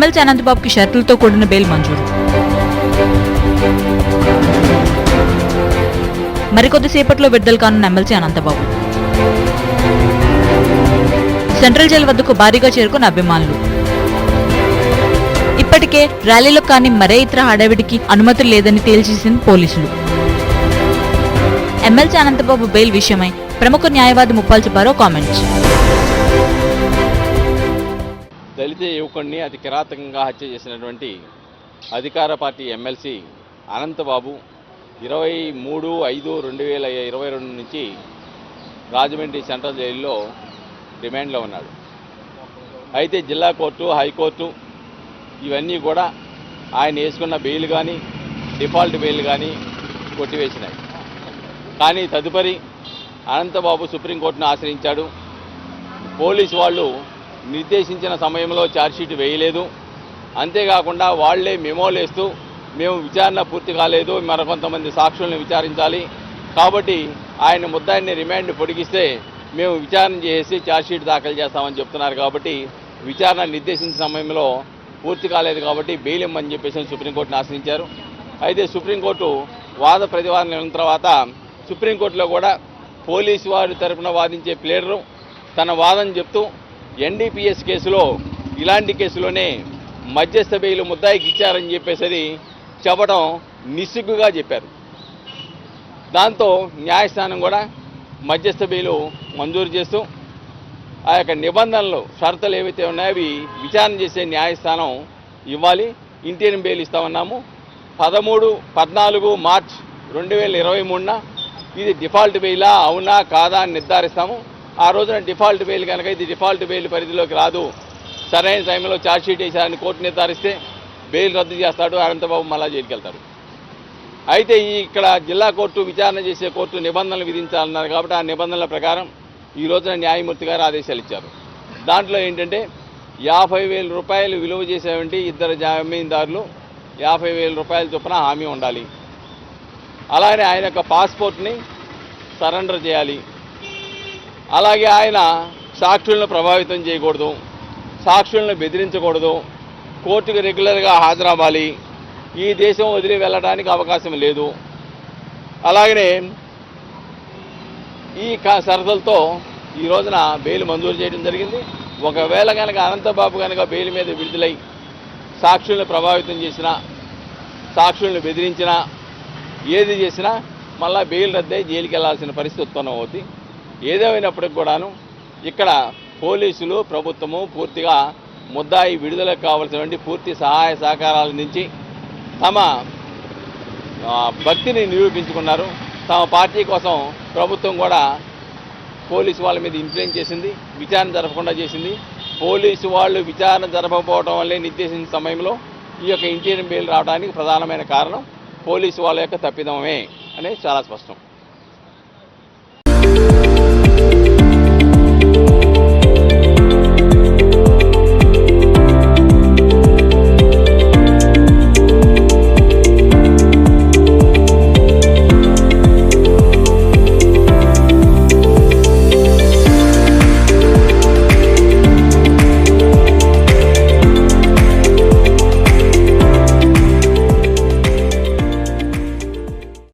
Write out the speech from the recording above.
MLC అనంతబాబుకి షరతులతో కూడిన bail మంజూరు. మరికొద్దిసేపట్లో విడుదల కానున్న ఎమ్మెల్సీ అనంతబాబు. సెంట్రల్ జైలు వద్దకు భారీగా చేరుకున్న అభిమానులు. ఇప్పటికే ర్యాలీలో కానీ మరే ఇతర హడావిడికి అనుమతి లేదని తేల్చేసింది పోలీసులు. ఎమ్మెల్సీ అనంతబాబు బెయిల్ విషయమై ప్రముఖ న్యాయవాది ముప్పాల్ చెప్పారో కామెంట్స్. దళిత యువకుడిని అతి కిరాతకంగా హత్య చేసినటువంటి అధికార పార్టీ ఎమ్మెల్సీ అనంతబాబు ఇరవై మూడు ఐదు రెండు వేల ఇరవై రెండు నుంచి రాజమండ్రి సెంట్రల్ జైల్లో డిమాండ్లో ఉన్నాడు. అయితే జిల్లా కోర్టు హైకోర్టు ఇవన్నీ కూడా ఆయన వేసుకున్న బెయిల్ కానీ డిఫాల్ట్ బెయిల్ కానీ కొట్టివేసినాయి. కానీ తదుపరి అనంతబాబు సుప్రీంకోర్టును ఆశ్రయించాడు. పోలీసు వాళ్ళు నిర్దేశించిన సమయంలో ఛార్జ్షీట్ వేయలేదు. అంతేకాకుండా వాళ్ళే మెమోలేస్తూ మేము విచారణ పూర్తి కాలేదు మరికొంతమంది సాక్షులను విచారించాలి. కాబట్టి ఆయన ముద్దాయిని రిమాండ్ పొడిగిస్తే మేము విచారణ చేసి ఛార్జ్షీట్ దాఖలు చేస్తామని చెప్తున్నారు కాబట్టి విచారణ నిర్దేశించిన సమయంలో పూర్తి కాలేదు కాబట్టి బెయిల్ ఇమ్మని చెప్పేసి సుప్రీంకోర్టును ఆశ్రయించారు. అయితే సుప్రీంకోర్టు వాద ప్రతివాదన విన్న తర్వాత సుప్రీంకోర్టులో కూడా పోలీసు వారి తరఫున వాదించే ప్లేడరు తన వాదన చెప్తూ ఎన్డీపీఎస్ కేసులో ఇలాంటి కేసులోనే మధ్యస్థ బెయిల్ ముద్దాయికి ఇచ్చారని చెప్పేసి చెప్పడం నిస్సిగ్గుగా చెప్పారు. దాంతో న్యాయస్థానం కూడా మధ్యస్థ బెయిలు మంజూరు చేస్తూ ఆ యొక్క నిబంధనలు షరతులు ఏవైతే ఉన్నాయో అవి విచారణ చేసే న్యాయస్థానం ఇవ్వాలి. ఇంటీరియం బెయిల్ ఇస్తామన్నాము. పదమూడు పద్నాలుగు మార్చ్ రెండు వేల ఇరవై మూడున ఇది డిఫాల్ట్ బెయిలా? అవునా? కాదా? అని నిర్ధారిస్తాము. ఆ రోజున డిఫాల్ట్ బెయిల్ కనుక ఇది డిఫాల్ట్ బెయిల్ పరిధిలోకి రాదు. సరైన టైంలో ఛార్జ్షీట్ వేసారని కోర్టు నిర్ధారిస్తే బెయిల్ రద్దు చేస్తాడు అనంతబాబు మళ్ళా జైలుకి వెళ్తాడు. అయితే ఈ ఇక్కడ జిల్లా కోర్టు విచారణ చేసే కోర్టు నిబంధనలు విధించాలన్నారు కాబట్టి ఆ నిబంధనల ప్రకారం ఈ రోజున న్యాయమూర్తి గారు ఆదేశాలు ఇచ్చారు. దాంట్లో ఏంటంటే యాభై వేల రూపాయలు విలువ చేసేవంటి ఇద్దరు జామీందారులు యాభై వేల రూపాయల చొప్పున హామీ ఉండాలి. అలానే ఆయన యొక్క పాస్పోర్ట్ని సరెండర్ చేయాలి. అలాగే ఆయన సాక్షులను ప్రభావితం చేయకూడదు సాక్షులను బెదిరించకూడదు కోర్టుకు రెగ్యులర్గా హాజరవ్వాలి. ఈ దేశం వదిలి వెళ్ళడానికి అవకాశం లేదు. అలాగనే ఈ కా- షరతులతో ఈ రోజున బెయిల్ మంజూరు చేయడం జరిగింది. ఒకవేళ కనుక అనంతబాబు కనుక బెయిల్ మీద విడుదలై సాక్షులను ప్రభావితం చేసినా సాక్షులను బెదిరించినా ఏది చేసినా మళ్ళా బెయిల్ రద్దయి జైలుకి వెళ్ళాల్సిన పరిస్థితి ఉత్పన్నం అవుతుంది ఏదేమైనప్పటికి కూడాను ఇక్కడ పోలీసులు ప్రభుత్వము పూర్తిగా ముద్దాయి విడుదలకు కావలసినటువంటి పూర్తి సహాయ సహకారాల నుంచి తమ భక్తిని నిరూపించుకున్నారు. తమ పార్టీ కోసం ప్రభుత్వం కూడా పోలీసు వాళ్ళ మీద ఇన్ఫ్లుయెన్స్ చేసింది విచారణ జరపకుండా చేసింది. పోలీసు వాళ్ళు విచారణ జరపకపోవడం వల్లే నిర్దేశించిన సమయంలో ఈ యొక్క ఇంటీరియం బెయిల్ రావడానికి ప్రధానమైన కారణం పోలీసు వాళ్ళ యొక్క తప్పిదమే అనేది చాలా స్పష్టం.